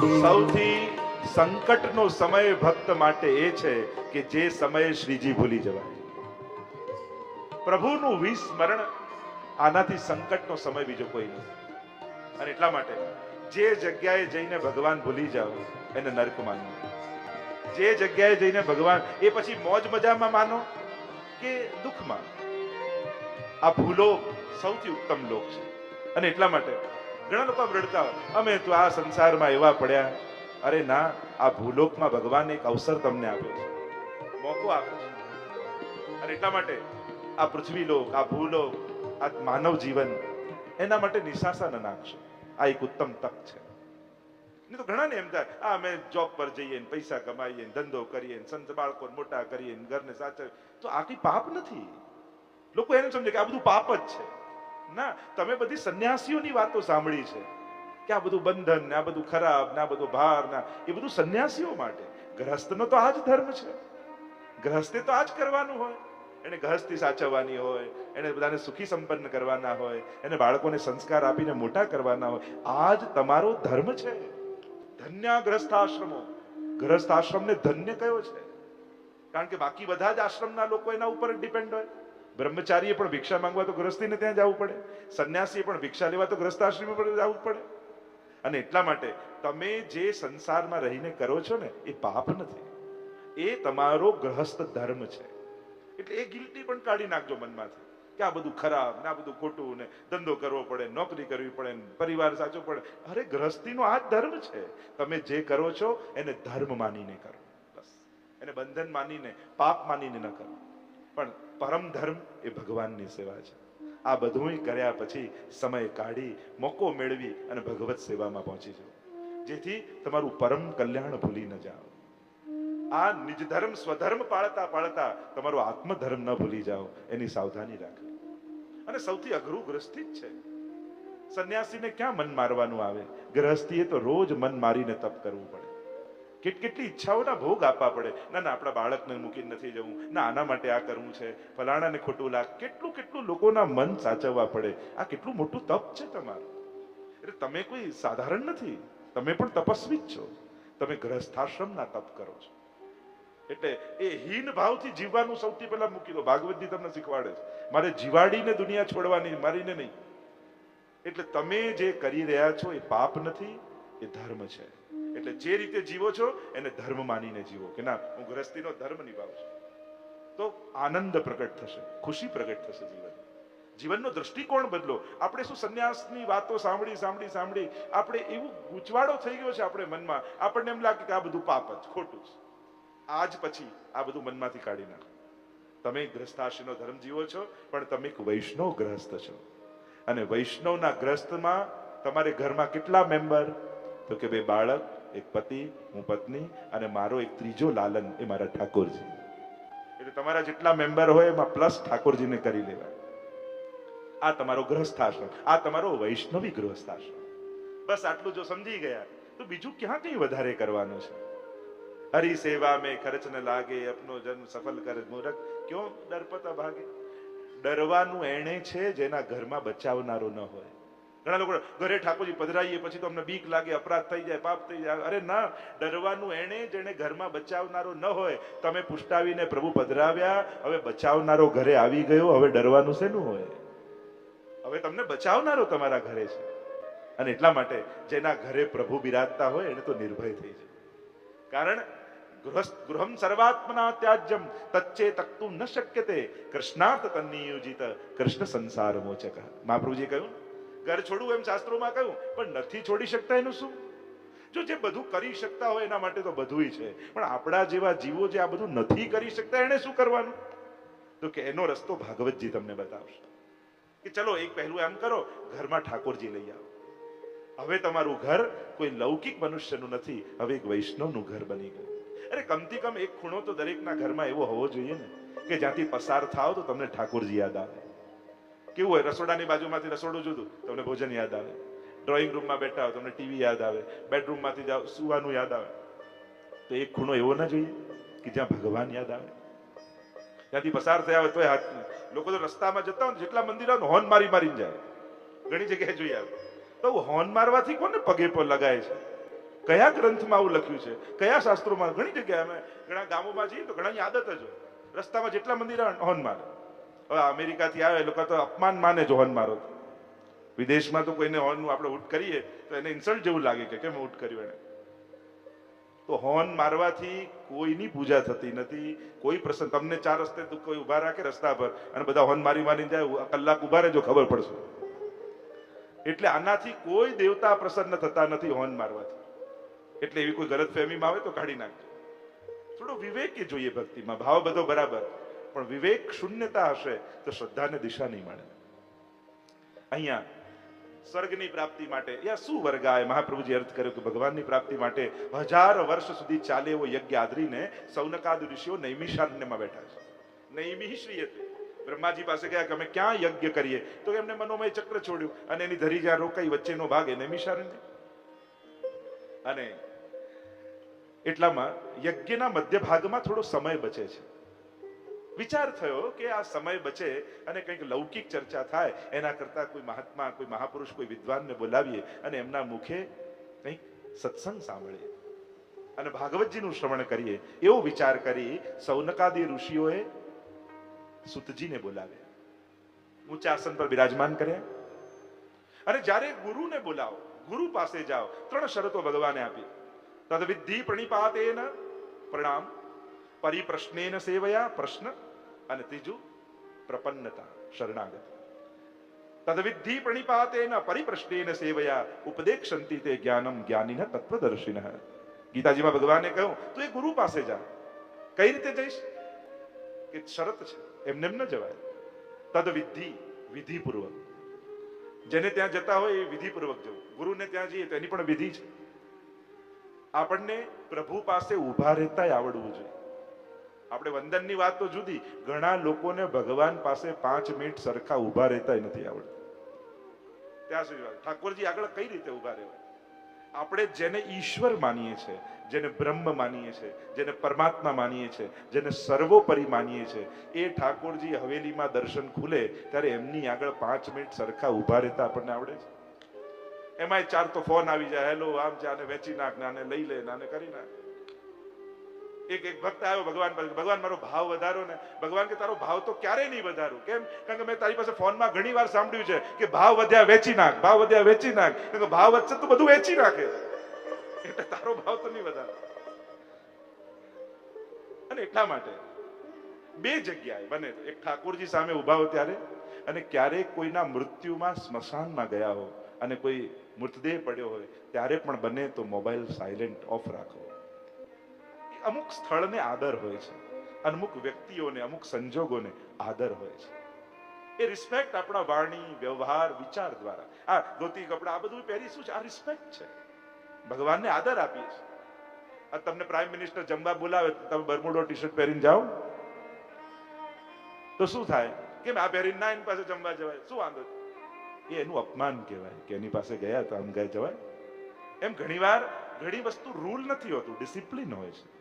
સૌથી સંકટનો સમય ભક્ત માટે એ છે કે જે સમયે શ્રીજી ભૂલી જવાય. પ્રભુનું વિસ્મરણ આનાથી સંકટનો સમય બીજો કોઈ નથી અને એટલા માટે જે જગ્યાએ જઈને ભગવાન ભૂલી જાવ એને નર્ક માનો. જે જગ્યાએ જઈને ભગવાન, એ પછી મોજ મજામાં માનો કે દુઃખમાં? આ ભૂલો સૌથી ઉત્તમ લોક છે. અને એટલા માટે ઘણા લોકો રડતા હોય. અમે તો આ સંસારમાં એવા પડ્યા. અરે ના, આ ભૂલોકમાં ભગવાન એક અવસર તમને આપ્યો છે. મોકો આપ્યો છે અને એટલા માટે આ પૃથ્વી લોક, આ ભૂલોક, આ માનવ જીવન, એના માટે નિશાસા ન નાખશો. આ એક ઉત્તમ તક છે. નહીં તો ઘણા ને એમ થાય, આ અમે જોબ પર જઈએ ને પૈસા કમાઈએ ને ધંધો કરીએ ને સંત બાળકો મોટા કરીએ ને ઘરને સાચવીએ. તો આ કઈ પાપ નથી. લોકો એને સમજે કે આ બધું પાપ જ છે. ના, તમે બધી સંન્યાસીઓની વાતો સાંભળી છે. કે આ બધું બંધન ને આ બધું ખરાબ ને આ બધું ભાર ના એ બધું સંન્યાસીઓ માટે. ગ્રહસ્થનો તો આ જ ધર્મ છે. ગ્રહસ્થે તો આ જ કરવાનું હોય. એને ગ્રહસ્થી સાચવવાની હોય, એને બધાને સુખી સંપન્ન કરવાના હોય, એને બાળકોને સંસ્કાર આપીને મોટા કરવાના હોય. આ જ તમારો ધર્મ છે. ધન્ય ગ્રસ્થાશ્રમો ગ્રસ્થાશ્રમને ધન્ય કયો છે? કારણ કે બાકી બધા જ આશ્રમના લોકો એના ઉપર ડિપેન્ડ હોય. બ્રહ્મચારીએ પણ ભિક્ષા માંગવા તો ગ્રસ્તીને ત્યાં જવું પડે. સંન્યાસીએ પણ ભિક્ષા લેવા તો ગ્રસ્તાશ્રમે પણ જવું પડે. અને એટલા માટે તમે જે સંસારમાં રહીને કરો છો ને, એ પાપ નથી. એ તમારો ગ્રહસ્થ ધર્મ છે. એટલે એ ગિલ્ટી પણ કાઢી નાખજો મનમાંથી. કે આ બધું ખરાબ ને આ બધું ખોટું ને ધંધો કરવો પડે, નોકરી કરવી પડે, પરિવાર સાચો પડે. અરે ગ્રહસ્થીનો આ ધર્મ છે. તમે જે કરો છો એને ધર્મ માનીને કરો. બસ. એને બંધન માનીને, પાપ માનીને ન કરો. પણ પરમ ધર્મ એ ભગવાનની સેવા છે. આ બધું કર્યા પછી સમય કાઢી, મોકો મેળવી અને ભગવત સેવામાં પહોંચી જાઓ. જેથી તમારું પરમ કલ્યાણ ભૂલી ન જાઓ. આ નિજ ધર્મ સ્વધર્મ પાળતા પાળતા તમારો આત્મધર્મ ન ભૂલી જાઓ. એની સાવધાની રાખવી અને સૌથી અઘરું ગ્રસ્થી જ છે. સંન્યાસીને ક્યાં મન મારવાનું આવે? ગ્રહસ્થીએ તો રોજ મન મારીને તપ કરવું પડે. કેટ કેટલી ઈચ્છાઓના ભોગ આપવા પડે. ના ના, આપણા બાળકને મૂકીને નથી જવું. ના, આના માટે આ કરવું છે. ફલાણાને ખોટું લાગ, કેટલું કેટલું લોકોના મન સાચવવા પડે. આ કેટલું મોટું તપ છે તમારું. એટલે તમે કોઈ સાધારણ નથી. તમે પણ તપસ્વી જ છો. તમે ગ્રહસ્થાશ્રમના તપ કરો છો. એટલે એ હીન ભાવથી જીવવાનું સૌથી પહેલા મૂકી દો. ભાગવતજી તમને શીખવાડે છે. મારે જીવાડીને દુનિયા છોડવાની, મારીને નહીં. એટલે તમે જે કરી રહ્યા છો એ પાપ નથી, એ ધર્મ છે. એટલે જે રીતે જીવો છો, એને ધર્મ માનીને જીવો કે ના, હું ગ્રસ્તીનો ધર્મ નિભાવું છું. તો આનંદ પ્રગટ થશે, ખુશી પ્રગટ થશે જીવન. જીવનનો દ્રષ્ટિકોણ બદલો. આપણે શું સંન્યાસની વાતો સાંભળી સાંભળી સાંભળી, આપણે એવું ગૂંચવાડો થઈ ગયો છે આપણે મનમાં. આપણને એમ લાગે કે આ બધું પાપ જ, ખોટું છે આજ પછી આ બધું મનમાંથી કાઢી નાખો. તમે ગ્રસ્તાશીનો ધર્મ જીવો છો, પણ તમે એક વૈષ્ણવ ગ્રસ્ત છો. અને વૈષ્ણવના ગ્રસ્તમાં તમારે ઘરમાં કેટલા મેમ્બર? તો કે બે બાળક, એક પતિ, હું પત્ની અને મારો એક ત્રીજો લાલન એ મારા ઠાકોરજી. એટલે તમારા જેટલા મેમ્બર હોય એમાં પ્લસ ઠાકોરજીને કરી લેવાય. આ તમારો ગ્રહસ્થાશ્રમ, આ તમારો વૈષ્ણવી ગૃહસ્થાશ્રમ. બસ આટલું જો સમજી ગયા, તો બીજું ક્યાં કઈ વધારે કરવાનું છે? હરી સેવા મેં ખર્ચ ન લાગે, અપનો જન્મ સફળ કરે મૂરખ. ક્યો ડરપતા ભાગે? ડરવાનું એણે છે જેના ઘરમાં બચાવનારો ન હોય. ઘણા લોકો ઘરે ઠાકોરજી પધરાઈએ, પછી તો અમને બીક લાગે, અપરાધ થઈ જાય, પાપ થઈ જાય. અરે ના, ડરવાનું એણે જેને ઘરમાં બચાવનારો ન હોય, તમે પુષ્ટાવીને પ્રભુ પધરાવ્યા, હવે બચાવનારો ઘરે આવી ગયો, હવે ડરવાનું શેનું હોય? હવે તમને બચાવનારો તમારા ઘરે છે. અને એટલા માટે જેના ઘરે પ્રભુ બિરાજતા હોય, એને તો નિર્ભય થઈ જાય. કારણ ગૃહમ સર્વાત્મના ત્યાજ્યમ, તચ્ચે તક્તું ન શક્યતે, કૃષ્ણાર્થ તન્નિયોજિત, કૃષ્ણ સંસાર મોચક. મહાપ્રભુજી કહ્યું ઘર છોડવું એમ શાસ્ત્રોમાં કહ્યું, પણ નથી છોડી શકતા એનું શું? જો જે બધું કરી શકતા હોય એના માટે તો બધુંય છે, પણ આપણા જેવા જીવો જે આ બધું નથી કરી શકતા એને શું કરવાનું? તો કે એનો રસ્તો ભાગવતજી તમને બતાવશે. કે ચલો એક પહેલું એમ કરો, ઘરમાં ઠાકોરજી લઈ આવો. હવે તમારું ઘર કોઈ લૌકિક મનુષ્યનું નથી, હવે એક વૈષ્ણવનું ઘર બની ગયું. અરે કમથી કમ એક ખૂણો તો દરેકના ઘરમાં એવો હોવો જોઈએ ને, કે જ્યાંથી પસાર થાવ તો તમને ઠાકોરજી યાદ આવે. કેવું હોય? રસોડાની બાજુમાંથી રસોડું જુદું. તમને ભોજન યાદ આવે. ડ્રોઈંગ રૂમમાં બેઠા હોય, તમને ટીવી યાદ આવે. બેડરૂમમાંથી જાઓ, સુવાનું યાદ આવે. તો એક ખૂણો એવો ના જોઈએ કે જ્યાં ભગવાન યાદ આવે. ત્યાંથી પસાર થયા હોય તો હાથ લોકો તો રસ્તામાં જતા હોય જેટલા મંદિરો આવે હોર્ન મારી મારીને જાય. ઘણી જગ્યાએ જોઈ આવે. તો હોર્ન મારવાથી કોને પગે પર લગાય છે? કયા ગ્રંથમાં આવું લખ્યું છે? કયા શાસ્ત્રોમાં? ઘણી જગ્યાએ અમે ઘણા ગામોમાં જઈએ તો ઘણાની આદત જ હોય. રસ્તામાં જેટલા મંદિર હોર્ન મારે. હવે અમેરિકાથી આવે, એ લોકો તો અપમાન માને જો હોર્ન મારો. વિદેશમાં તો કોઈને હોર્નનું આપણે ઉટ કરીએ, તો એને ઇન્સલ્ટ જેવું લાગે કે કેમ ઉટ કર્યું એને તો હોર્ન મારવાથી કોઈની પૂજા થતી નથી, કોઈ પ્રસંગ, તમને ચાર રસ્તે તો કોઈ ઊભા રાખે રસ્તા પર, અને બધા હોર્ન મારી મારી જાય કલાક ઊભા રહેજો, ખબર પડશે. એટલે આનાથી કોઈ દેવતા પ્રસન્ન થતા નથી હોર્ન મારવાથી. એટલે એવી કોઈ ગલત ફેમીમાં આવે તો કાઢી નાખજો. થોડો વિવેક જોઈએ ભક્તિમાં, ભાવ બધો બરાબર. પણ વિવેક શૂન્યતા હશે તો શ્રદ્ધાને દિશા નહીં મળે. અહીંયા સ્વર્ગની પ્રાપ્તિ માટે, યા શું વર્ગાય? મહાપ્રભુજી અર્થ કર્યો કે ભગવાનની પ્રાપ્તિ માટે હજાર વર્ષ સુધી ચાલે એવો યજ્ઞ આદરીને સૌનકાદ ઋષિઓ નૈમિષારણ્યમાં બેઠા છે. નૈમિશ્રી શ્રી બ્રહ્માજી પાસે ગયા કે અમે ક્યાં યજ્ઞ કરીએ? તો એમને મનોમય ચક્ર છોડ્યું અને એની ધરી જ્યાં રોકાઈ વચ્ચેનો ભાગ એ નૈમિષારણ્ય. અને એટલામાં યજ્ઞના મધ્ય ભાગમાં થોડો સમય બચે છે. વિચાર થયો કે આ સમય બચે અને કંઈક લૌકિક ચર્ચા થાય, એના કરતા કોઈ મહાત્મા, કોઈ મહાપુરુષ, કોઈ વિદ્વાનને બોલાવીએ અને એમના મુખે કંઈક સત્સંગ સાંભળીએ. અને ભાગવતજીનું શ્રવણ કરીએ. એવો વિચાર કરી સૌનકાદી ઋષિઓએ સુતજીને બોલાવ્યા. ઊંચા આસન પર બિરાજમાન કર્યા. અને જ્યારે ગુરુને બોલાવો, ગુરુ પાસે જાઓ, ત્રણ શરતો ભગવાને આપી. તદ વિધિ પ્રણિપાતે પ્રણામ. પરિપ્રશ્નેન સેવયા પ્રશ્ન અને ત્રીજું પ્રપન્નતા શરણાગત તદવિધિ પ્રણિપાતેન પરિપ્રશ્નેન સેવયા ઉપદેક્ષંતિ તે જ્ઞાનમ જ્ઞાનીન તત્વદર્શિન ગીતાજીમાં ભગવાને કહ્યું તું એ ગુરુ પાસે જા કઈ રીતે જઈશ કે શરત છે એમને એમ ન જવાય તદવિધિ વિધિપૂર્વક જેને ત્યાં જતા હોય એ વિધિપૂર્વક જવું ગુરુને ત્યાં જઈએ તો એની પણ વિધિ છે આપણને પ્રભુ પાસે ઊભા રહેતાય આવડવું જોઈએ આપણે વંદનની વાત તો જુદી. ઘણા લોકોને ભગવાન પાસે પાંચ મિનિટ સરખા ઊભા રહેતાય નથી આવડતું. ત્યાં સુધી ઠાકોરજી આગળ કઈ રીતે ઊભા રહેવાય? આપણે જેને ઈશ્વર માનીએ છીએ જેને બ્રહ્મ માનીએ છીએ જેને પરમાત્મા માનીએ છીએ જેને સર્વોપરી માનીએ છીએ એ ઠાકોરજી હવેલીમાં દર્શન ખુલે ત્યારે એમની આગળ પાંચ મિનિટ સરખા ઊભા રહેતા આપણને આવડે છે. એમાંય ચાર તો ફોન આવી જાય. હેલો, આમ છે, આને વેચી નાખ ને આને લઈ લે આને કરી નાખ. એક એક ભક્ત આવ્યો, ભગવાન ભગવાન, મારો ભાવ વધારો ને. ભગવાન કે તારો ભાવ તો ક્યારે નહીં વધારું? કેમ? કારણ કે મેં તારી પાસે ફોનમાં ઘણી વાર સાંભળ્યું છે કે ભાવ વધ્યા વેચી નાખ, ભાવ વધ્યા વેચી નાખ. કારણ કે ભાવ વધશે તો બધું વેચી નાખે. એટલે તારો ભાવ તો નહીં વધારો. અને એટલા માટે બે જગ્યાએ બને એક ઠાકોરજી સામે ઊભા હો ત્યારે અને ક્યારેક કોઈના મૃત્યુમાં સ્મશાનમાં ગયા હો અને કોઈ મૃતદેહ પડ્યો હોય, ત્યારે પણ બને તો મોબાઈલ સાયલેન્ટ ઓફ રાખો. અમુક સ્થળને આદર હોય છે અમુક વ્યક્તિઓને, અમુક સંજોગોને આદર હોય છે. એ રિસ્પેક્ટ આપણા વાણી, વ્યવહાર, વિચાર દ્વારા. આ ધોતી કપડા, આ બધું પહેરીશું છે. આ રિસ્પેક્ટ છે. ભગવાનને આદર આપીએ છીએ. આ તમને પ્રાઇમ મિનિસ્ટર જમવા બોલાવે તો તમે બરમુડો ટી શર્ટ પહેરીને જાઓ. તો શું થાય? કેમ આ પહેરીને ના એની પાસે જમવા જવાય? શું વાંધો? એ એનું અપમાન કહેવાય કે એની પાસે ગયા તો આમ ગયા જવાય. એમ ઘણીવાર ઘણી વસ્તુ રૂલ નથી હોતું ડિસિપ્લિન હોય છે.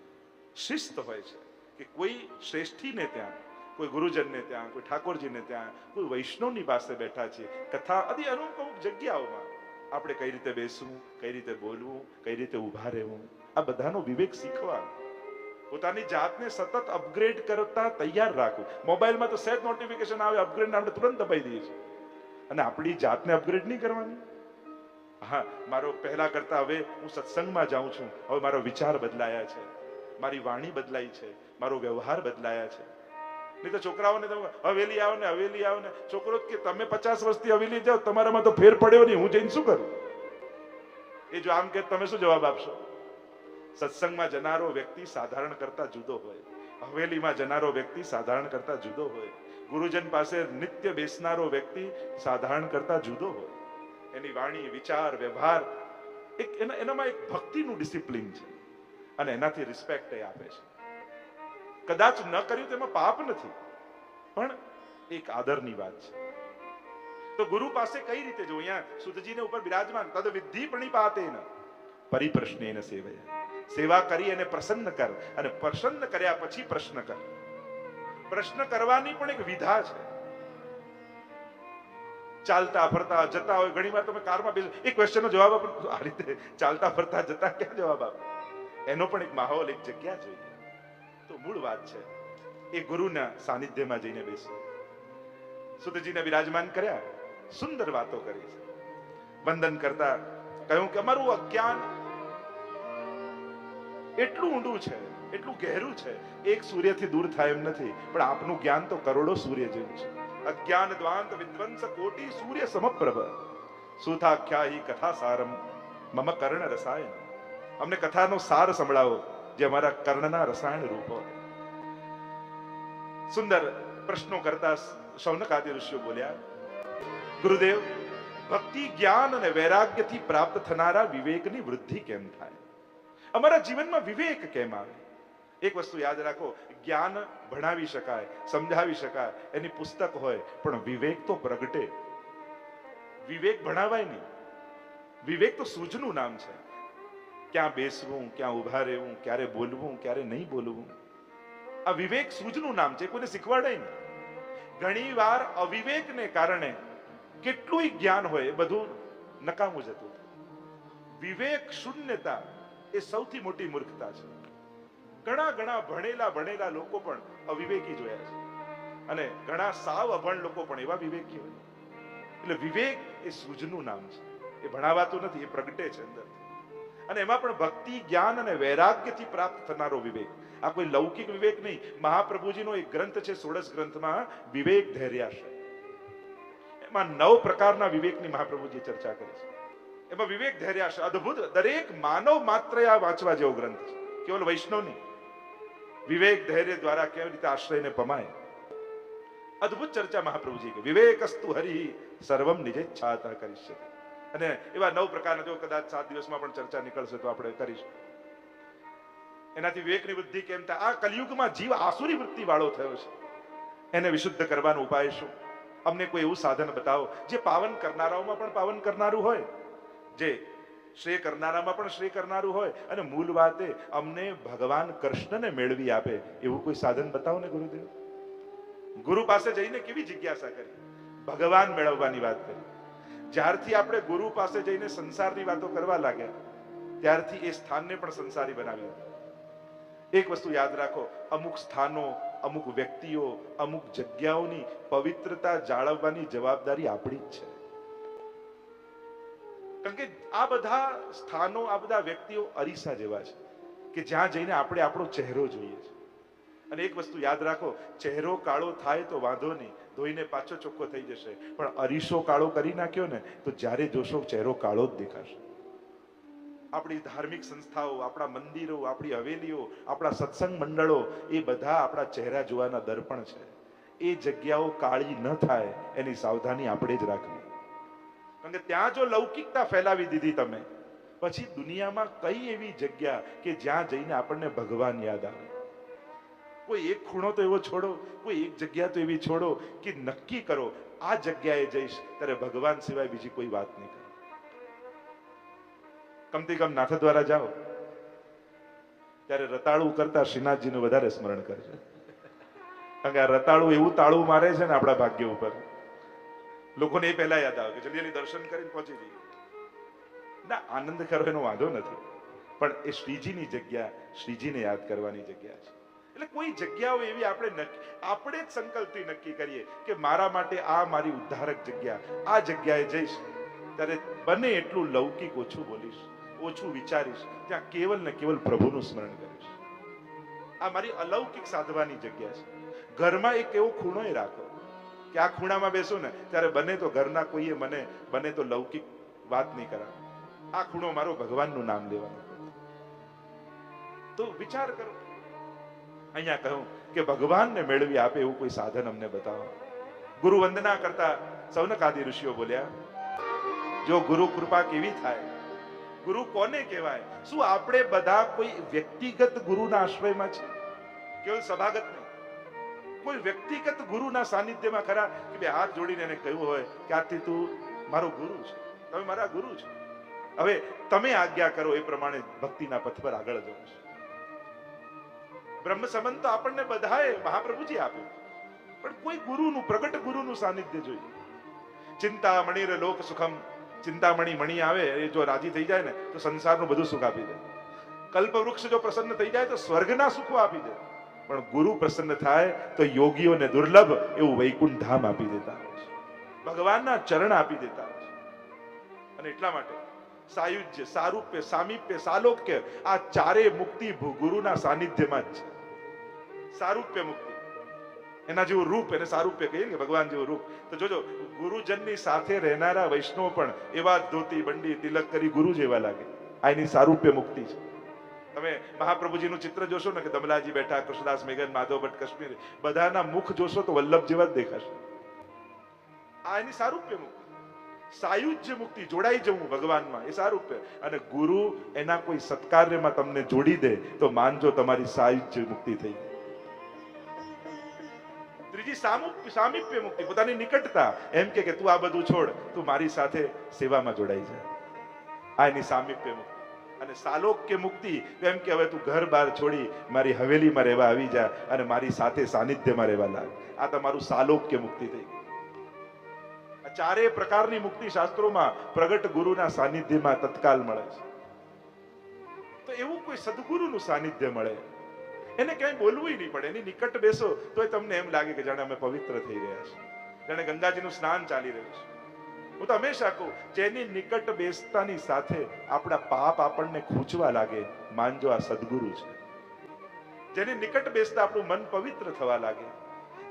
શિસ્ત હોય છે કે કોઈ શ્રેષ્ઠીને ત્યાં, કોઈ ગુરુજનને ત્યાં, કોઈ ઠાકોરજીને ત્યાં, કોઈ વૈષ્ણવની પાસે બેઠા છીએ. કથા અતિ અમુક અમુક જગ્યાઓમાં આપણે કઈ રીતે બેસવું, કઈ રીતે બોલવું, કઈ રીતે ઊભા રહેવું, આ બધાનો વિવેક શીખવા પોતાની જાતને સતત અપગ્રેડ કરતા તૈયાર રાખવું. મોબાઈલમાં તો સહેજ નોટિફિકેશન આવે અપગ્રેડ આપણે તુરંત દબાઈ દઈએ છીએ. અને આપણી જાતને અપગ્રેડ નહીં કરવાની. હા, મારો પહેલા કરતા હવે હું સત્સંગમાં જાઉં છું. હવે મારો વિચાર બદલાયા છે. મારી વાણી બદલાઈ છે, મારો વ્યવહાર બદલાયા છે. નહીં તો છોકરાઓને તમે હવેલી આવો ને હવેલી આવો ને છોકરો કે તમે પચાસ વર્ષથી હવેલી જાઓ, તમારામાં તો ફેર પડ્યો નહીં. હું જઈને શું કરું? એ જો આમ કે તમે શું જવાબ આપશો? સત્સંગમાં જનારો વ્યક્તિ સાધારણ કરતા જુદો હોય. હવેલીમાં જનારો વ્યક્તિ સાધારણ કરતા જુદો હોય. ગુરુજન પાસે નિત્ય બેસનારો વ્યક્તિ સાધારણ કરતા જુદો હોય. એની વાણી, વિચાર, વ્યવહાર એક એના, એનામાં એક ભક્તિનું ડિસિપ્લિન છે. અને એનાથી રિસ્પેક્ટ આપે છે. કદાચ ન કર્યું તેમાં પાપ નથી, પણ એક આદરની વાત છે. તો ગુરુ પાસે કઈ રીતે જો અહીંયા સુધજીને ઉપર બિરાજમાન તદ વિધિ પ્રણિપાતેન પરિપ્રશ્નેન સેવયા. સેવા કરી અને પ્રસન્ન કર, અને પ્રસન્ન કર્યા પછી પ્રશ્ન કર. પ્રશ્ન કરવાની પણ એક વિધા છે. ચાલતા ફરતા જતા હોય ઘણી વાર તમે કારમાં બેસો એ ક્વેશ્ચનનો જવાબ આપો. આ રીતે ચાલતા ફરતા જતા ક્યાં જવાબ આપો? એનો પણ એક માહોલ, એક જગ્યા જોઈએ. તો મૂળ વાત છે, એ ગુરુના સાનિધ્યમાં જઈને બેસો. સુતજીને બિરાજમાન કર્યા, સુંદર વાતો કરી. વંદન કરતા કહ્યું કે, અમારું અજ્ઞાન એટલું ઊંડું છે, એટલું ગહેરું છે, એક સૂર્યથી દૂર થાય એમ નથી, પણ આપનું જ્ઞાન તો કરોડો સૂર્ય જેવું છે. અજ્ઞાન દ્વાંત વિદ્વંસ કોટી સૂર્ય સમપ્રભ. સુથાખ્યાહી કથા સારમ મમ કર્ણ રસાયણ. અમને કથાનો સાર સંભળાવો, જે અમારા કર્ણના રસાયણ રૂપો સુંદર પ્રશ્નો કરતા શૌનક આદિ ઋષિઓ બોલ્યા, ગુરુદેવ, ભક્તિ, જ્ઞાન અને વૈરાગ્યથી પ્રાપ્ત થનારા વિવેકની વૃદ્ધિ કેમ થાય? અમારા જીવનમાં વિવેક કેમ આવે? એક વસ્તુ યાદ રાખો, જ્ઞાન ભણાવી શકાય, સમજાવી શકાય, એની પુસ્તક હોય, પણ વિવેક તો પ્રગટે. વિવેક ભણાવાય નહીં. વિવેક તો સૂઝનું નામ છે. ક્યાં બેસવું, ક્યાં ઊભા રહેવું, ક્યારે બોલવું, ક્યારે નહીં બોલવું. આ વિવેક સૂઝનું નામ છે, કોઈને શીખવાડે નહીં. ઘણી વાર અવિવેકને કારણે કેટલું જ્ઞાન હોય એ બધું નકામું જતું વિવેક શૂન્યતા એ સૌથી મોટી મૂર્ખતા છે. ઘણા ઘણા ભણેલા ભણેલા લોકો પણ અવિવેકી જોયા છે. અને ઘણા સાવ અભણ લોકો પણ એવા વિવેકી હોય એટલે વિવેક એ સૂઝનું નામ છે. એ ભણાવાતું નથી, એ પ્રગટે છે અંદર. અને એમાં પણ ભક્તિ, જ્ઞાન અને વૈરાગ્યથી પ્રાપ્ત થનારો વિવેક. આ કોઈ લૌકિક વિવેક નહીં. મહાપ્રભુજીનો એક ગ્રંથ છે, સોળસ ગ્રંથમાં વિવેક ધૈર્યાશય. એમાં નવ પ્રકારના વિવેકની મહાપ્રભુજી ચર્ચા કરી છે. એમાં વિવેક, ધૈર્યાશય, અદ્ભુત. દરેક માનવ માત્ર આ વાંચવા જેવો ગ્રંથ છે. કેવલ વૈષ્ણવ નહીં વિવેક, ધૈર્ય દ્વારા કેવી રીતે આશ્રયને પમાય અદ્ભુત ચર્ચા મહાપ્રભુજી કે વિવેકસ્તુ હરિ, સર્વમ નિજેચ્છાતા કરીશ અને એવા નવ પ્રકારના જો કદાચ સાત દિવસમાં પણ ચર્ચા નીકળશે તો આપણે કરીશું. એનાથી વિવેકની વૃદ્ધિ કેમ થાય? આ કલયુગમાં જીવ આસુરી વૃત્તિ વાળો થયો છે. એને વિશુદ્ધ કરવાનો ઉપાય શું? અમને કોઈ એવું સાધન બતાવો, જે પાવન કરનારાઓમાં પણ પાવન કરનારું હોય, જે શ્રેય કરનારામાં પણ શ્રેય કરનારું હોય, અને મૂળ વાતે અમને ભગવાન કૃષ્ણને મેળવી આપે, એવું કોઈ સાધન બતાવો ને ગુરુદેવ? ગુરુ પાસે જઈને કેવી જિજ્ઞાસા કરી? ભગવાન મેળવવાની વાત કરી. જ્યારથી આપણે ગુરુ પાસે જઈને સંસારની વાતો કરવા લાગ્યા, ત્યારથી એ સ્થાનને પણ સંસારી બનાવ્યું. એક વસ્તુ યાદ રાખો, અમુક સ્થાનો, અમુક વ્યક્તિઓ, અમુક જગ્યાઓની પવિત્રતા જાળવવાની જવાબદારી આપણી જ છે. કારણ કે આ બધા સ્થાનો, આ બધા વ્યક્તિઓ અરીસા જેવા છે, કે જ્યાં જઈને આપણે આપણો ચહેરો જોઈએ છે. અને એક વસ્તુ યાદ રાખો, ચહેરો કાળો થાય તો વાંધો નહીં ધોઈને પાછો ચોખ્ખો થઈ જશે. પણ અરીસો કાળો કરી નાખ્યો ને, તો જ્યારે જોશો ચહેરો કાળો જ દેખાશે. આપણી ધાર્મિક સંસ્થાઓ, આપણા મંદિરો, આપણી હવેલીઓ, આપણા સત્સંગ મંડળો, એ બધા આપણા ચહેરા જોવાના દર્પણ છે. એ જગ્યાઓ કાળી ન થાય, એની સાવધાની આપણે જ રાખવી. કારણ કે ત્યાં જો લૌકિકતા ફેલાવી દીધી તમે, પછી દુનિયામાં કઈ એવી જગ્યા કે જ્યાં જઈને આપણને ભગવાન યાદ આવે? કોઈ એક ખૂણો તો એવો છોડો, કોઈ એક જગ્યા તો એવી છોડો કે નક્કી કરો, આ જગ્યાએ જઈશ, ત્યારે ભગવાન સિવાય બીજી કોઈ વાત નહીં કરો. કમથી કમ નાથ દ્વારા જાઓ. ત્યારે રતાળું કરતા શ્રીનાથજીનું વધારે સ્મરણ કરજો. કારણ કે આ રતાળું એવું તાળું મારે છે ને આપણા ભાગ્ય ઉપર. લોકોને એ પહેલા યાદ આવે કે જલ્દી દર્શન કરીને પહોંચી જઈએ. ના, આનંદ કરો એનો વાંધો નથી. પણ એ શ્રીજીની જગ્યા, શ્રીજીને યાદ કરવાની જગ્યા છે. એટલે કોઈ જગ્યાઓ એવી આપણે આપણે જ સંકલ્પથી નક્કી કરીએ કે મારા માટે આ મારી ઉદ્ધારક જગ્યા, આ જગ્યાએ જઈશ. ત્યારે બને એટલું લૌકિક ઓછું બોલીશ, ઓછું વિચારીશ, ત્યાં કેવલ ને કેવલ પ્રભુનું સ્મરણ કરીશ. આ મારી અલૌકિક સાધવાની જગ્યા છે. ઘરમાં એક એવો ખૂણો એ રાખો કે આ ખૂણામાં બેસો ને, ત્યારે બને તો ઘરના કોઈએ મને, બને તો લૌકિક વાત નહીં કરાવે આ ખૂણો મારો ભગવાનનું નામ લેવાનો. તો વિચાર કરો. અહીંયા કહું કે ભગવાનને મેળવી આપે એવું કોઈ સાધન અમને બતાવો. ગુરુ વંદના કરતા સૌનકાદી ઋષિઓ બોલ્યા, જો ગુરુ કૃપા કેવી થાય? ગુરુ કોને કહેવાય? શું આપણે બધા કોઈ વ્યક્તિગત ગુરુના આશ્રયમાં છે કેવલ સભાગત નહીં. કોઈ વ્યક્તિગત ગુરુના સાનિધ્યમાં ખરા કે બે હાથ જોડીને એને કહ્યું હોય કે આથી તું મારો ગુરુ છે. તમે મારા ગુરુ છો. હવે તમે આજ્ઞા કરો એ પ્રમાણે ભક્તિના પથ પર આગળ જવું છે. બ્રહ્મ સંબંધ તો આપણને બધાએ મહાપ્રભુજી આપ્યું. પણ કોઈ ગુરુનું, પ્રગટ ગુરુનું સાનિધ્ય જોઈએ ચિંતામણીર લોક સુખમ. ચિંતામણી મણી આવે, એ જો રાજી થઈ જાય ને, તો સંસારનું બધું સુખ આપી દે. કલ્પવૃક્ષ જો પ્રસન્ન થઈ જાય, તો સ્વર્ગના સુખો આપી દે. પણ ગુરુ પ્રસન્ન થાય, તો યોગીઓને દુર્લભ એવું વૈકુંઠ ધામ આપી દેતા ભગવાનના ચરણ આપી દેતા અને એટલા માટે સાયુજ્ય, સારૂપ્ય, સામીપ્ય, સાલોક્ય, આ ચારે મુક્તિ ગુરુના સાનિધ્યમાં જ છે. સારૂપ્ય મુક્તિ. એના જેવું રૂપ, એને સારૂપ્ય કહીએ ને ભગવાન જેવું રૂપ. તો જોજો, ગુરુજનની સાથે રહેનારા વૈષ્ણવ પણ એવા ધોતી, બંડી, તિલક કરી ગુરુ જેવા લાગે. આ એની સારૂપ્ય મુક્તિ છે. તમે મહાપ્રભુજીનું ચિત્ર જોશો ને કે દમલાજી બેઠા, કૃષ્ણદાસ મેઘન, માધવ ભટ્ટ, કશ્મીર, બધાના મુખ જોશો તો વલ્લભ જેવા જ દેખાશે. આ એની સારૂપ્ય મુક્તિ. સાયુજ્ય મુક્તિ, જોડાઈ જવું ભગવાનમાં, એ સારું સારૂપ્ય અને ગુરુ એના કોઈ સત્કાર્યમાં તમને જોડી દે, તો માનજો તમારી સાયુજ્ય મુક્તિ થઈ ત્રીજી સામુપ્ય મુક્તિ, પોતાની નિકટતા. એમ કે કે તું આ બધું છોડ, તું મારી સાથે સેવામાં જોડાઈ જા. આ એની સામીપ્ય મુક્તિ. અને સાલોક્ય મુક્તિ એમ કે હવે તું ઘર બહાર છોડી મારી હવેલીમાં રહેવા આવી જા અને મારી સાથે સાનિધ્યમાં રહેવા લાગ. આ તમારું સાલોક્ય મુક્તિ થઈ ગઈ આ ચારેય પ્રકારની મુક્તિ શાસ્ત્રોમાં પ્રગટ ગુરુના સાનિધ્યમાં તત્કાલ મળે છે. તો એવું કોઈ સદગુરુનું સાનિધ્ય મળે? એને ક્યાંય બોલવું નહીં પડે. એની નિકટ બેસો તો તમને એમ લાગે કે જાણે અમે પવિત્ર થઈ રહ્યા છે જાણે ગંગાજીનું સ્નાન ચાલી રહ્યું છે. હું તો હંમેશા કહું, જેની નિકટ બેસતાની સાથે આપણા પાપ આપણને ખૂંચવા લાગે, માનજો આ સદગુરુ છે. જેની નિકટ બેસતા આપણું મન પવિત્ર થવા લાગે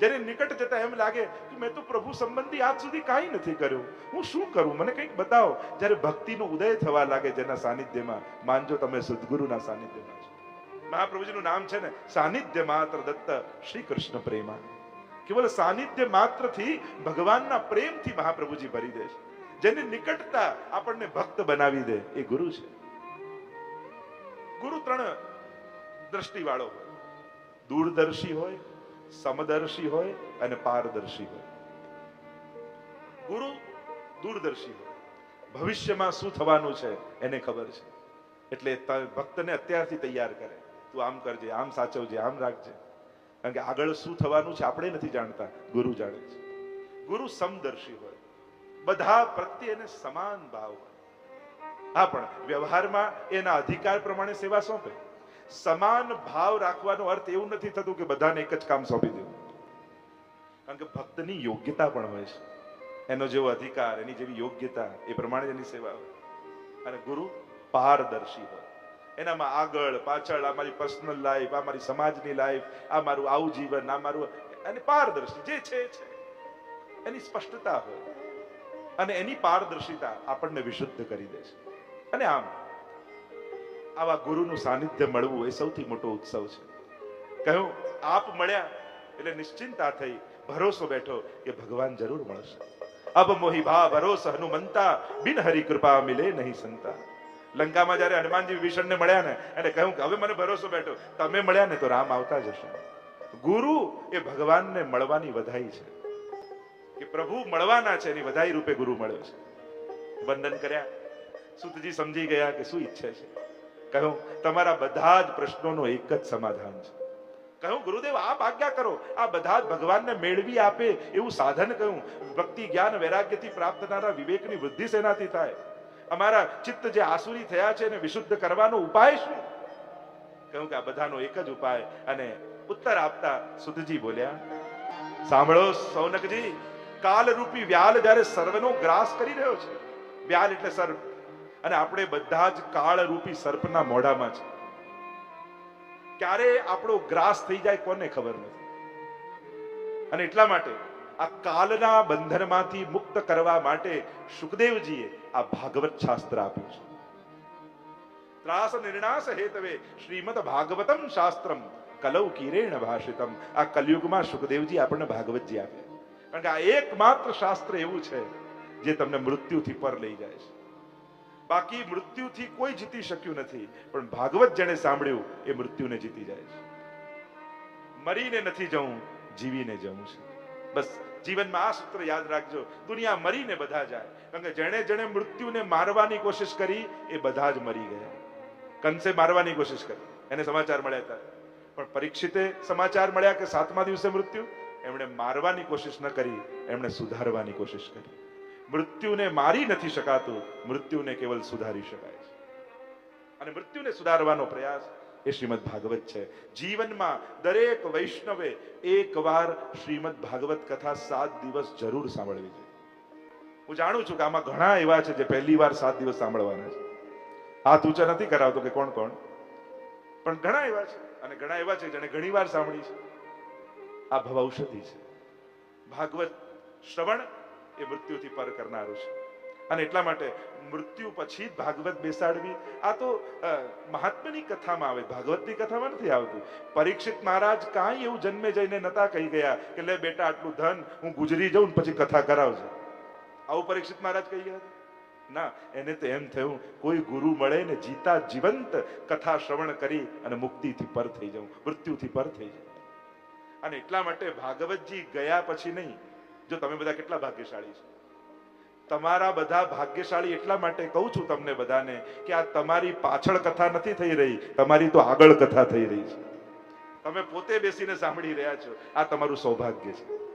જેની નિકટ જતા એમ લાગે કે મેં તો પ્રભુ સંબંધી આજ સુધી કાંઈ નથી કર્યું. હું શું કરું? મને કંઈક બતાવો. જ્યારે ભક્તિનો ઉદય થવા લાગે જેના સાનિધ્યમાં, માનજો તમે સદગુરુના સાનિધ્યમાં છો. મહાપ્રભુજીનું નામ છે ને, સાનિધ્ય માત્ર દત્ત શ્રી કૃષ્ણ પ્રેમા કેવલ સાનિધ્ય માત્રથી ભગવાનના પ્રેમથી મહાપ્રભુજી ભરી દે છે. જેની નિકટતા આપણને ભક્ત બનાવી દે, એ ગુરુ છે. ગુરુ ત્રણ દ્રષ્ટિ વાળો હોય. દૂરદર્શી હોય સમદર્શી હોય અને પારદર્શી હોય. ગુરુ દૂરદર્શી હોય. ભવિષ્યમાં શું થવાનું છે એને ખબર છે. એટલે ભક્તને અત્યારથી તૈયાર કરે. તું આમ કરજે, આમ સાચવજે, આમ રાખજે. કારણ કે આગળ શું થવાનું છે આપણે નથી જાણતા. ગુરુ જાણે છે. ગુરુ સમદર્શી હોય. બધા પ્રત્યે એને સમાન ભાવ હોય. હા, પણ વ્યવહારમાં એના અધિકાર પ્રમાણે સેવા સોંપે. સમાન ભાવ રાખવાનો અર્થ એવું નથી થતું કે બધાને એક જ કામ સોંપી દેવું. કારણ કે ભક્તની યોગ્યતા પણ હોય છે. એનો જેવો અધિકાર, એની જેવી યોગ્યતા, એ પ્રમાણે એની સેવા હોય. અને ગુરુ પારદર્શી હોય. એનામાં આગળ, પાછળ, આ મારી પર્સનલ લાઈફ આ મારી સમાજની લાઈફ આ મારું આવું જીવન, આ મારું અને પારદર્શી, જે છે છે. એની સ્પષ્ટતા હોય. અને એની પારદર્શિતા આપણને વિશુદ્ધ કરી દે છે. અને આમ આવા ગુરુનું સાનિધ્ય મળવું એ સૌથી મોટો ઉત્સવ છે. કહ્યું, આપ મળ્યા એટલે નિશ્ચિંતા થઈ, ભરોસો બેઠો કે ભગવાન જરૂર મળશે. અબ મોહી ભા ભરોસ હનુમંતા, બિન હરિ કૃપા મિલે નહીં સંતા. લંકામાં જ્યારે હનુમાનજી વિભીષણને મળ્યા ને, એને કહ્યું કે, હવે મને ભરોસો બેઠો, તમે મળ્યા ને તો રામ આવતા જશે. ગુરુ એ ભગવાનને મળવાની વધાઈ છે. કે પ્રભુ મળવાના છે, એની વધાઈ રૂપે ગુરુ મળ્યો છે. વંદન કર્યા. સુતજી સમજી ગયા કે શું ઈચ્છે છે. કહ્યું તમારા બધા જ પ્રશ્નોનો એક જ સમાધાન છે. કહ્યું ગુરુદેવ, આપ આજ્ઞા કરો, આ બધા જ ભગવાનને મેળવી આપે એવું સાધન કહ્યું ભક્તિ, જ્ઞાન, વૈરાગ્યથી પ્રાપ્ત થનારા વિવેકની વૃદ્ધિ સેનાથી થાય? અમારા ચિત્ત જે આસુરી થયા છે એને વિશુદ્ધ કરવાનો ઉપાય શું? કહ્યું કે આ બધાનો એક જ ઉપાય અને ઉત્તર આપતા સુધજી બોલ્યા, સાંભળો સૌનકજી, કાલરૂપી વ્યાલ જ્યારે સર્વનો ગ્રાસ કરી રહ્યો છે. વ્યાલ એટલે સર્પ અને આપણે બધા જ કાળરૂપી સર્પના મોઢામાં છે. ક્યારે આપણો ગ્રાસ થઈ જાય કોને ખબર નથી. અને એટલા માટે આ કાલના બંધનમાંથી મુક્ત કરવા માટે સુખદેવજીએ આ ભાગવત શાસ્ત્ર આપ્યું છે. ત્રાસ નિર્ણાશ હેતવે શ્રીમદ ભાગવતમ શાસ્ત્રમ કલૌ કિરેણ ભાષિતમ. આ કલયુગમાં સુખદેવજી આપણને ભાગવતજી આપ્યા કારણ કે આ એકમાત્ર શાસ્ત્ર એવું છે જે તમને મૃત્યુથી પર લઈ જાય છે. બાકી મૃત્યુથી કોઈ જીતી શક્યું નથી, પણ ભાગવત જેણે સાંભળ્યું, એ મૃત્યુને જીતી જાય છે. મરીને નથી જવું, જીવીને જવું છે. બસ, જીવનમાં આ સૂત્ર યાદ રાખજો, દુનિયા મરીને બધા જાય, કારણ કે જેણે જેણે મૃત્યુને મારવાની કોશિશ કરી, એ બધા જ મરી ગયા. કંસે મારવાની કોશિશ કરી, એને સમાચાર મળ્યા હતા. પણ પરીક્ષિતે સમાચાર મળ્યા કે સાતમા દિવસે મૃત્યુ? એમણે મારવાની કોશિશ ન કરી, એમણે સુધારવાની કોશિશ કરી. મૃત્યુને મારી નથી શકાતું, મૃત્યુને કેવલ સુધારી શકાય છે. અને મૃત્યુને સુધારવાનો પ્રયાસ એ શ્રીમદ ભાગવત છે. જીવનમાં દરેક વૈષ્ણવે એકવાર શ્રીમદ ભાગવત કથા સાત દિવસ જરૂર સાંભળવી જોઈએ. હું જાણું છું કે આમાં ઘણા એવા છે જે પહેલી વાર સાત દિવસ સાંભળવાના છે. હાથ ઊંચા નથી કરાવતો કે કોણ કોણ. પણ ઘણા એવા છે અને ઘણા એવા છે જેને ઘણી વાર સાંભળી છે. આ ભવૌષધિ છે. ભાગવત શ્રવણ એ મૃત્યુથી પર કરનારું છે. અને એટલા માટે મૃત્યુ પછી ભાગવત બેસાડવી, આ તો મહાત્માની કથામાં આવે ભાગવતની કથામાં નથી આવતું. પરીક્ષિત મહારાજ કાંઈ એવું જન્મે જઈને નતા કહી ગયા કે લે બેટા આટલું ધન હું ગુજરી જાઉં પછી કથા કરાવજો. આવું પરીક્ષિત મહારાજ કહી ગયા ના, એને તો એમ થયું, કોઈ ગુરુ મળે ને જીતા જીવંત કથા શ્રવણ કરી અને મુક્તિથી પર થઈ જાઉં, મૃત્યુથી પર થઈ જાઉં. અને એટલા માટે ભાગવતજી ગયા પછી નહીં જો તમે બધા કેટલા ભાગ્યશાળી છો? તમારા બધા ભાગ્યશાળી એટલા માટે કહું છું તમને બધાને કે આ તમારી પાછળ કથા નથી થઈ રહી, તમારી તો આગળ કથા થઈ રહી છે. તમે પોતે બેસીને સાંભળી રહ્યા છો, આ તમારું સૌભાગ્ય છે.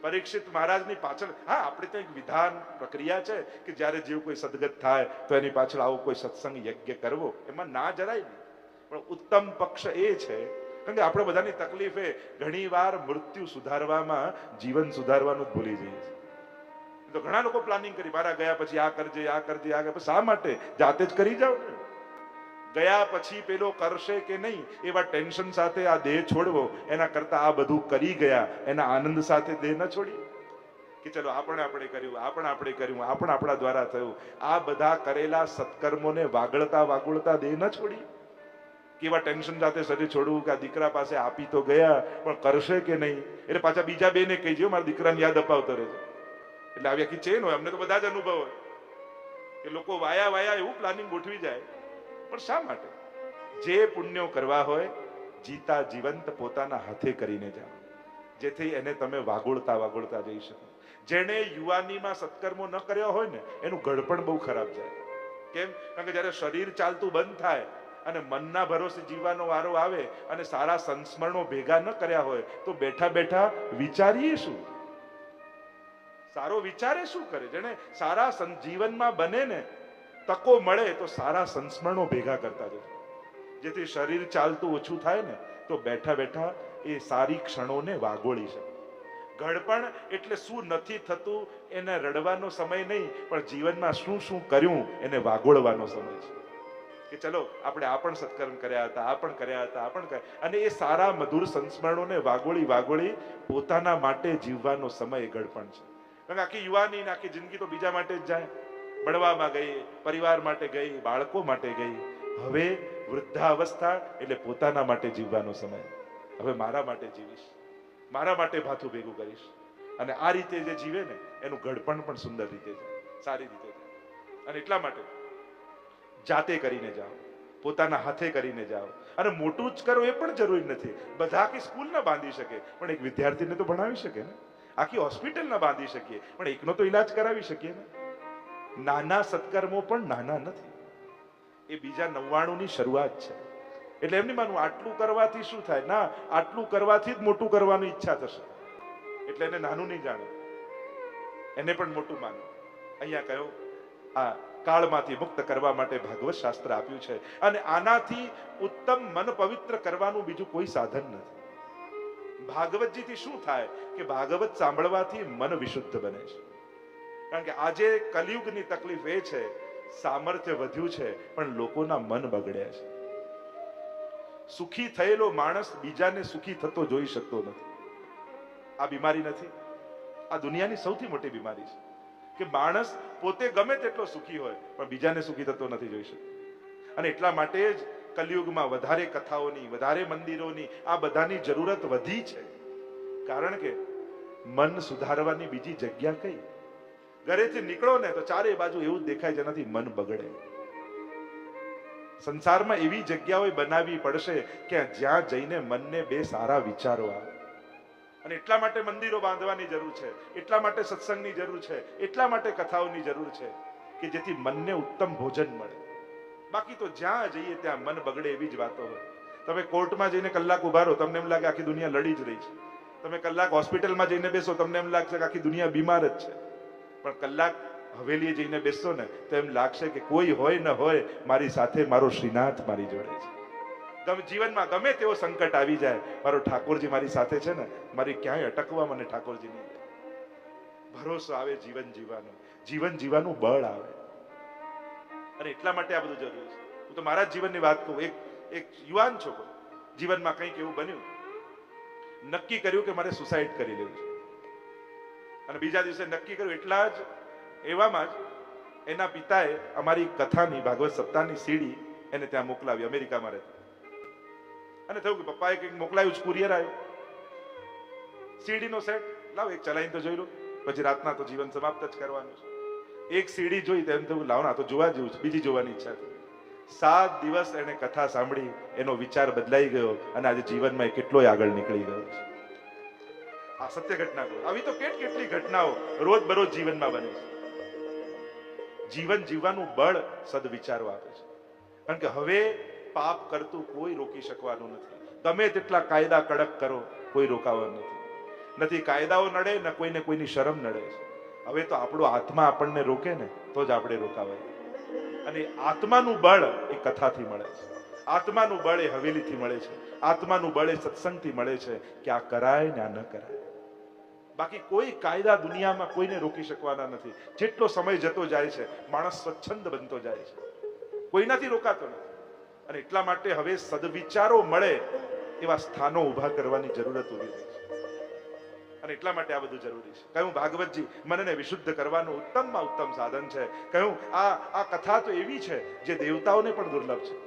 પરીક્ષિત મહારાજની પાછળ, હા, આપણે તો એક વિધાન પ્રક્રિયા છે કે જ્યારે જેવું કોઈ સદગત થાય, તો એની પાછળ આવો કોઈ સત્સંગ યજ્ઞ કરવો. એમાં ના જરાય નહીં. પણ ઉત્તમ પક્ષ એ છે કારણ કે આપણે બધાની તકલીફ એ ઘણી વાર મૃત્યુ સુધારવામાં, જીવન સુધારવાનું જ ભૂલી જઈએ તો ઘણા લોકો પ્લાનિંગ કરી, મારા ગયા પછી આ કરજે આ કરજે આ કરજે. શા માટે? જાતે જ કરી જાઓ ને. ગયા પછી પેલો કરશે કે નહીં, એવા ટેન્શન સાથે આ દેહ છોડવો, એના કરતા આ બધું કરી ગયા, એના આનંદ સાથે દેહ ન છોડી કે ચલો, આપણે આપણે કર્યું, આપણે આપણે કર્યું, આપણે આપણા દ્વારા થયું. આ બધા કરેલા સત્કર્મોને વાગળતા વાગોળતા દેહ ન છોડી કેવા ટેન્શન સાથે શરીર છોડવું કે આ દીકરા પાસે આપી તો ગયા, પણ કરશે કે નહીં? એટલે પાછા બીજા બેને કહી જો મારા દીકરાને યાદ અપાવતો રહેજો. એટલે આવી આખી ચેન હોય, અમને તો બધા જ અનુભવ હોય. કે લોકો વાયા વાયા એવું પ્લાનિંગ ગોઠવી જાય. પણ શા માટે? જે પુણ્યો કરવા હોય, જીતા જીવંત પોતાના હાથે કરીને જાઓ. જેથી એને તમે વાગોળતા વાગોળતા જઈ શકો. જેણે યુવાનીમાં સત્કર્મો ન કર્યા હોય ને, એનું ગળપણ બહુ ખરાબ જાય. કેમ? કારણ કે જ્યારે શરીર ચાલતું બંધ થાય અને મનના ભરોસે જીવવાનો વારો આવે અને સારા સંસ્મરણો ભેગા ન કર્યા હોય, તો બેઠા બેઠા વિચારીએ શું? સારો વિચારે શું કરે? જેને સારા જીવનમાં બને ને તકો મળે, તો સારા સંસ્મરણો ભેગા કરતા જજો જેથી શરીર ચાલતું ઓછું થાય ને, તો બેઠા બેઠા એ સારી ક્ષણોને વાગોળી શકે. ઘડપણ એટલે શું નથી થતું, એને રડવાનો સમય નહીં, પણ જીવનમાં શું શું કર્યું, એને વાગોળવાનો સમય છે. કે ચલો, આપણે આ પણ સત્કર્મ કર્યા હતા, આ પણ કર્યા હતા, આ પણ કર્યા. અને એ સારા મધુર સંસ્મરણોને વાગોળી વાગોળી પોતાના માટે જીવવાનો સમય ગડપણ છે. કારણ કે આખી યુવાની આખી જિંદગી તો બીજા માટે જ જાય. ભણવામાં ગઈ, પરિવાર માટે ગઈ, બાળકો માટે ગઈ. હવે વૃદ્ધાવસ્થા એટલે પોતાના માટે જીવવાનો સમય. હવે મારા માટે જીવીશ. મારા માટે ભાથું ભેગું કરીશ. અને આ રીતે જે જીવે ને, એનું ઘડપણ પણ સુંદર રીતે જાય. સારી રીતે જાય. અને એટલા માટે જાતે કરીને જાઓ, પોતાના હાથે કરીને જાઓ. અને મોટું જ કરો એ પણ જરૂરી નથી. બધા આખી સ્કૂલ ના બાંધી શકે, પણ એક વિદ્યાર્થીને તો ભણાવી શકે ને. આખી હોસ્પિટલ ના બાંધી શકીએ, પણ એકનો તો ઈલાજ કરાવી શકીએ ને. નાના સત્કર્મો પણ નાના નથી. એ બીજા નવ્વાણું ની શરૂઆત છે. એટલે એમ નહીં આટલું કરવાથી શું થાય? ના, આટલું કરવાથી જ મોટું કરવાની ઈચ્છા થશે. એટલે એને નાનું નહીં જાણો. એને પણ મોટું માનો. અહીંયા કયો આ કાળમાંથી મુક્ત કરવા માટે ભાગવત શાસ્ત્ર આપ્યું છે. અને આનાથી ઉત્તમ મન પવિત્ર કરવાનું બીજું કોઈ સાધન નથી. ભાગવતજીથી શું થાય કે ભાગવત સાંભળવાથી મન વિશુદ્ધ બને છે. કારણ કે આજે કલયુગની તકલીફ એ છે, સામર્થ્ય વધ્યું છે, પણ લોકોના મન બગડ્યા છે. સુખી થયેલો માણસ બીજાને સુખી થતો જોઈ શકતો નથી. આ બીમારી નથી. આ દુનિયાની સૌથી મોટી બીમારી છે. કે માણસ પોતે ગમે તેટલો સુખી હોય, પણ બીજાને સુખી થતો નથી જોઈ શકતો. અને એટલા માટે જ કલયુગમાં વધારે કથાઓની, વધારે મંદિરોની આ બધાની જરૂરત વધી છે. કારણ કે મન સુધારવાની બીજી જગ્યા કઈ? ઘરેથી નીકળો ને તો ચારે બાજુ એવું જ દેખાય જેનાથી મન બગડે. સંસારમાં એવી જગ્યાઓ બનાવવી પડશે કે જ્યાં જઈને મનને બે સારા વિચારો આવે. અને એટલા માટે મંદિરો બાંધવાની જરૂર છે, એટલા માટે સત્સંગની જરૂર છે, એટલા માટે કથાઓની જરૂર છે કે જેથી મનને ઉત્તમ ભોજન મળે. બાકી તો જ્યાં જઈએ ત્યાં મન બગડે એવી જ વાતો હોય. તમે કોર્ટમાં જઈને કલાક ઊભા રહો તમને એમ લાગે આખી દુનિયા લડી જ રહી છે. તમે કલાક હોસ્પિટલમાં જઈને બેસો, તમને એમ લાગશે કે આખી દુનિયા બીમાર જ છે. પણ કલાક હવેલીએ જઈને બેસો ને તો એમ લાગશે કે કોઈ હોય ન હોય, મારી સાથે મારો શ્રીનાથ મારી જોડે છે. જીવનમાં ગમે તેવો સંકટ આવી જાય. મારો ઠાકોરજી મારી સાથે છે ને, મારી ક્યાંય અટકવા મને ઠાકોરજી નહીં. ભરોસો આવે જીવન જીવવાનો. જીવન જીવવાનું બળ આવે. અને એટલા માટે આ બધું જરૂરી છે. હું તો મારા જીવનની વાત કહું. એક એક યુવાન છોકરો જીવનમાં કંઈક એવું બન્યું. નક્કી કર્યું કે મારે સુસાઇડ કરી લેવું છે. અને બીજા દિવસે નક્કી કર્યું, એટલા જ એવામાં જ એના પિતાએ અમારી કથાની, ભાગવત સપ્તાહની સીડી એને ત્યાં મોકલાવી, અમેરિકામાં રહેતા. અને થયું કે પપ્પાએ કંઈક મોકલાયું જ કુરિયર આવ્યો સીડીનો સેટ. લાવ, એક ચલાવીને તો જોઈ લો. પછી રાતના તો જીવન સમાપ્ત જ કરવાનું છે. એક સીડી જોઈ તેમ થયું, લાવ ના તો જોવા જેવું છે, બીજી જોવાની ઈચ્છા થઈ સાત દિવસ એને કથા સાંભળી, એનો વિચાર બદલાઈ ગયો અને આજે જીવનમાં એ કેટલોય આગળ નીકળી ગયો છે. આ સત્ય ઘટના આવી તો કેટ કેટલી ઘટનાઓ રોજ બરોજ જીવનમાં બને છે. જીવન જીવવાનું બળ સદવિચારો આપે છે. કારણ કે હવે પાપ કરતું કોઈ રોકી શકવાનું નથી. તમે તેટલા કાયદા કડક કરો, કોઈ રોકાવાનું નથી. નથી કાયદાઓ નડે, ને કોઈને કોઈની શરમ નડે હવે તો આપણો આત્મા આપણને રોકે ને, તો જ આપણે રોકાવાય. અને આત્માનું બળ એ કથાથી મળે છે. આત્માનું બળ એ હવેલીથી મળે છે. આત્માનું બળ એ સત્સંગથી મળે છે કે આ કરાય ને આ ન કરાય. બાકી કોઈ કાયદા દુનિયામાં કોઈને રોકી શકવાના નથી. જેટલો સમય જતો જાય છે, માણસ સ્વચ્છંદ બનતો જાય છે. કોઈનાથી રોકાતો નથી. અને એટલા માટે હવે સદવિચારો મળે એવા સ્થાનો ઊભા કરવાની જરૂરત ઊભી થઈ છે. અને એટલા માટે આ બધું જરૂરી છે. કહ્યું, ભાગવતજી, મનને વિશુદ્ધ કરવાનું ઉત્તમમાં ઉત્તમ સાધન છે. કહ્યું, આ આ કથા તો એવી છે જે દેવતાઓને પણ દુર્લભ છે.